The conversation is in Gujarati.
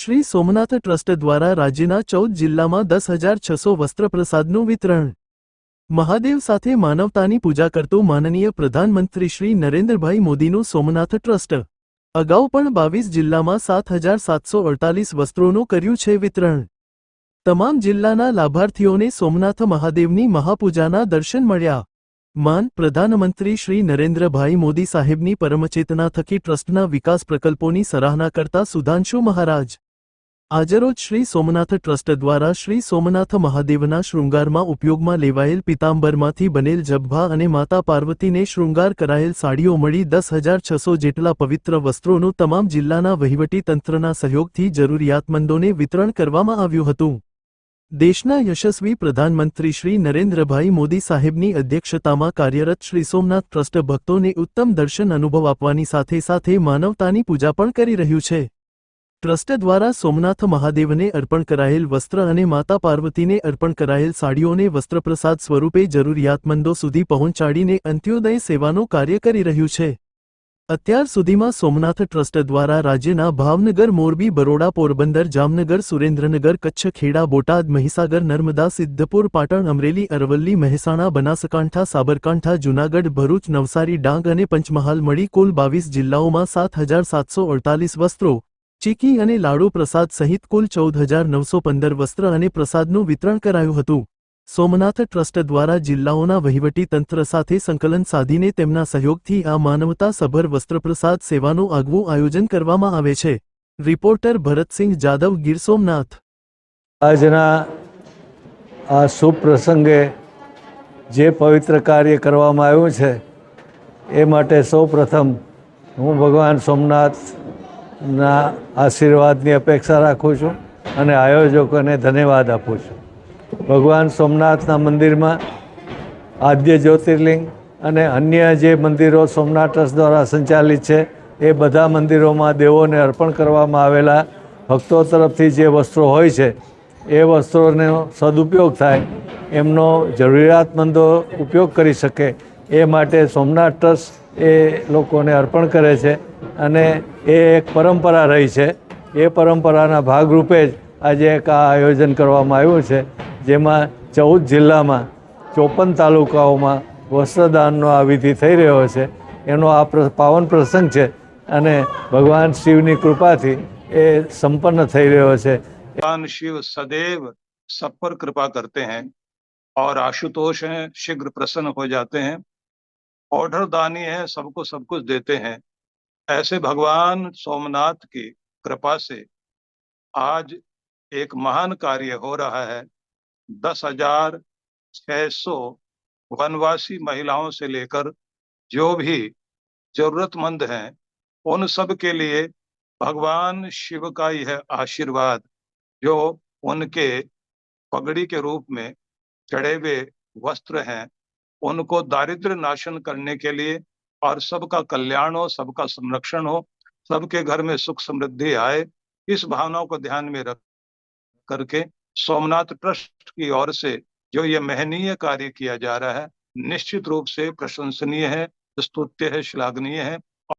શ્રી સોમનાથ ટ્રસ્ટ દ્વારા રાજ્યના ચૌદ જિલ્લામાં દસ હજાર છસો વસ્ત્રપ્રસાદનું વિતરણ. મહાદેવ સાથે માનવતાની પૂજા કરતું માનનીય પ્રધાનમંત્રી શ્રી નરેન્દ્રભાઈ મોદીનું સોમનાથ ટ્રસ્ટ. અગાઉ પણ બાવીસ જિલ્લામાં સાત હજાર સાતસો અડતાલીસ વસ્ત્રોનું કર્યું છે વિતરણ. તમામ જિલ્લાના લાભાર્થીઓને સોમનાથ મહાદેવની મહાપૂજાના દર્શન મળ્યા. માન પ્રધાનમંત્રી શ્રી નરેન્દ્રભાઈ મોદી સાહેબની પરમચેતના થકી ટ્રસ્ટના વિકાસ પ્રકલ્પોની સરાહના કરતા સુધાંશુ મહારાજ. આજરોજ શ્રી સોમનાથ ટ્રસ્ટ દ્વારા શ્રી સોમનાથ મહાદેવના શૃંગારમાં ઉપયોગમાં લેવાયેલ પિતાંબરમાંથી બનેલ જબ્ભા અને માતા પાર્વતીને શૃંગાર કરાયેલ સાડીઓ મળી દસ હજાર છસો જેટલા પવિત્ર વસ્ત્રોનું તમામ જિલ્લાના વહીવટી તંત્રના સહયોગથી જરૂરિયાતમંદોને વિતરણ કરવામાં આવ્યું હતું. દેશના યશસ્વી પ્રધાનમંત્રી શ્રી નરેન્દ્રભાઈ મોદી સાહેબની અધ્યક્ષતામાં કાર્યરત શ્રી સોમનાથ ટ્રસ્ટ ભક્તોને ઉત્તમ દર્શન અનુભવ આપવાની સાથે સાથે માનવતાની પૂજા પણ કરી રહ્યું છે. ટ્રસ્ટ દ્વારા સોમનાથ મહાદેવને અર્પણ કરાયેલ વસ્ત્ર અને માતા પાર્વતીને અર્પણ કરાયેલ સાડીઓને વસ્ત્રપ્રસાદ સ્વરૂપે જરૂરિયાતમંદો સુધી પહોંચાડીને અંત્યોદય સેવાનું કાર્ય કરી રહ્યું છે. અત્યાર સુધીમાં સોમનાથ ટ્રસ્ટ દ્વારા રાજ્યના ભાવનગર, મોરબી, બરોડા, પોરબંદર, જામનગર, સુરેન્દ્રનગર કચ્છ ખેડા બોટાદ, મહીસાગર, નર્મદા, સિદ્ધપુર, પાટણ, અમરેલી, અરવલ્લી, મહેસાણા, બનાસકાંઠા, સાબરકાંઠા, જૂનાગઢ, ભરૂચ, નવસારી, ડાંગ અને પંચમહાલ મળી કુલ બાવીસ જિલ્લાઓમાં સાત હજાર સાતસો અડતાલીસ વસ્ત્રો ચીકી અને લાડુ પ્રસાદ સહિત કુલ ચૌદ હજાર નવસો પંદર વસ્ત્ર અને પ્રસાદનું વિતરણ કરાયું હતું. સોમનાથ ટ્રસ્ટ દ્વારા જિલ્લાઓના વહીવટી તંત્ર સાથે સંકલન સાધીને તેમના સહયોગથી આ માનવતા સભર વસ્ત્રપ્રસાદ સેવાનું આગવું આયોજન કરવામાં આવે છે. રિપોર્ટર ભરતસિંહ જાદવ, ગીર સોમનાથ. આજના આ શુભ પ્રસંગે જે પવિત્ર કાર્ય કરવામાં આવ્યું છે, એ માટે સૌ પ્રથમ હું ભગવાન સોમનાથના આશીર્વાદની અપેક્ષા રાખું છું અને આયોજકોને ધન્યવાદ આપું છું. ભગવાન સોમનાથના મંદિરમાં આદ્ય જ્યોતિર્લિંગ અને અન્ય જે મંદિરો સોમનાથ ટ્રસ્ટ દ્વારા સંચાલિત છે, એ બધા મંદિરોમાં દેવોને અર્પણ કરવામાં આવેલા ભક્તો તરફથી જે વસ્ત્રો હોય છે, એ વસ્ત્રોનો સદુપયોગ થાય, એમનો જરૂરિયાતમંદો ઉપયોગ કરી શકે એ માટે સોમનાથ ટ્રસ્ટ એ લોકોને અર્પણ કરે છે અને એ એક પરંપરા રહી છે એ પરંપરાના ભાગરૂપે જ આજે એક આ આયોજન કરવામાં આવ્યું છે જેમાં ચૌદ જિલ્લામાં ચોપન તાલુકાઓમાં વસ્ત્રદાનનો આ વિધિ થઈ રહ્યો છે એનો આ પ્ર- પાવન પ્રસંગ છે અને ભગવાન શિવની કૃપાથી એ સંપન્ન થઈ રહ્યો છે भगवान शिव सदैव सब पर कृपा करते हैं और आशुतोष हैं शीघ्र प्रसन्न हो जाते हैं ऑर्डर दानी है, सबको सब कुछ देते हैं। ऐसे भगवान सोमनाथ की कृपा से आज एक महान कार्य हो रहा है। दस हज़ार छह सौ वनवासी महिलाओं से लेकर जो भी जरूरतमंद हैं, उन सब के लिए भगवान शिव का यह आशीर्वाद, जो उनके पगड़ी के रूप में चढ़े हुए वस्त्र हैं उनको दारिद्र नाशन करने के लिए और सबका कल्याण हो, सबका संरक्षण हो, सबके घर में सुख समृद्धि आए, इस भावना को ध्यान में रख करके सोमनाथ ट्रस्ट की ओर से जो ये महनीय कार्य किया जा रहा है, निश्चित रूप से प्रशंसनीय है, स्तुत्य है, श्लाघनीय है।